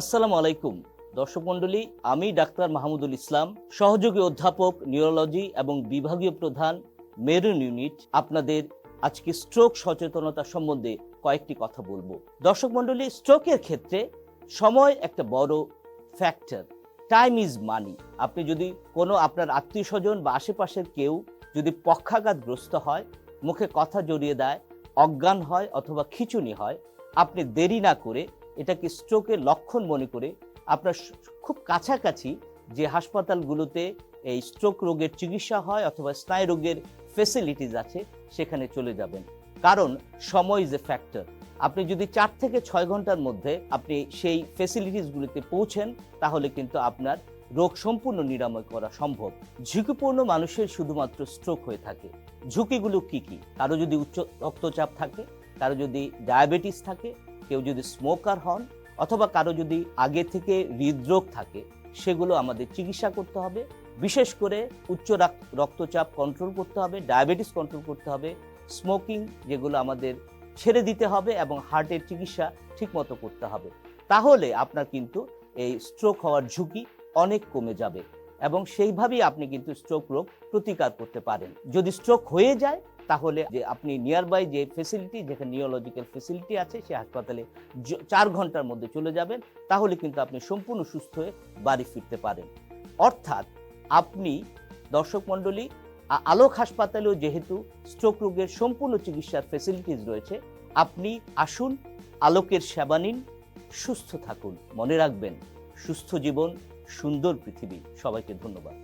আসসালামু আলাইকুম। দর্শক মণ্ডলী, আমি ডাক্তার মাহমুদুল ইসলাম, সহযোগী অধ্যাপক, নিউরোলজি এবং বিভাগীয় প্রধান মেরুন ইউনিট। আপনাদের আজকে স্ট্রোক সচেতনতা সম্বন্ধে কয়েকটি কথা বলব। দর্শক মণ্ডলী, স্ট্রোকের ক্ষেত্রে সময় একটা বড় ফ্যাক্টর টাইম ইজ মানি আপনি যদি কোনো আপনার আত্মীয় স্বজন বা আশেপাশের কেউ যদি পক্ষাঘাতগ্রস্ত হয়, মুখে কথা জড়িয়ে দেয়, অজ্ঞান হয় অথবা খিচুনি হয়, আপনি দেরি না করে এটাকে স্ট্রোকের লক্ষণ মনে করে আপনার খুব কাছাকাছি যে হাসপাতালগুলোতে এই স্ট্রোক রোগের চিকিৎসা হয় অথবা স্নায়ু রোগের ফেসিলিটিস আছে, সেখানে চলে যাবেন। কারণ সময় ইজ এ ফ্যাক্টর আপনি যদি চার থেকে ছয় ঘণ্টার মধ্যে আপনি সেই ফেসিলিটিসগুলিতে পৌঁছেন, তাহলে কিন্তু আপনার রোগ সম্পূর্ণ নিরাময় করা সম্ভব। ঝুঁকিপূর্ণ মানুষের শুধুমাত্র স্ট্রোক হয়ে থাকে। ঝুঁকিগুলো কি কি? কারও যদি উচ্চ রক্তচাপ থাকে, কারও যদি ডায়াবেটিস থাকে কেউ যদি স্মোকার হন অথবা কারও যদি আগে থেকে হৃদরোগ থাকে, সেগুলো আমাদের চিকিৎসা করতে হবে। বিশেষ করে উচ্চ রাক- রক্তচাপ কন্ট্রোল করতে হবে ডায়াবেটিস কন্ট্রোল করতে হবে স্মোকিং যেগুলো আমাদের ছেড়ে দিতে হবে এবং হার্টের চিকিৎসা ঠিকমতো করতে হবে। তাহলে আপনার কিন্তু এই স্ট্রোক হওয়ার ঝুঁকি অনেক কমে যাবে। এবং সেইভাবেই আপনি কিন্তু স্ট্রোক রোগ প্রতিকার করতে পারেন। যদি স্ট্রোক হয়ে যায়, তাহলে যে আপনি নিয়ার বাই যে ফেসিলিটি যেখানে নিওলজিক্যাল ফেসিলিটি আছে, সে হাসপাতালে চার ঘণ্টার মধ্যে চলে যাবেন, তাহলে কিন্তু আপনি সম্পূর্ণ সুস্থ হয়ে বাড়ি ফিরতে পারেন। অর্থাৎ আপনি দর্শক মণ্ডলী আলোক হাসপাতালেও যেহেতু স্ট্রোক রোগের সম্পূর্ণ চিকিৎসার ফেসিলিটিস রয়েছে, আপনি আসুন, আলোকের সেবা নিন, সুস্থ থাকুন। মনে রাখবেন, সুস্থ জীবন সুন্দর পৃথিবী। সবাইকে ধন্যবাদ।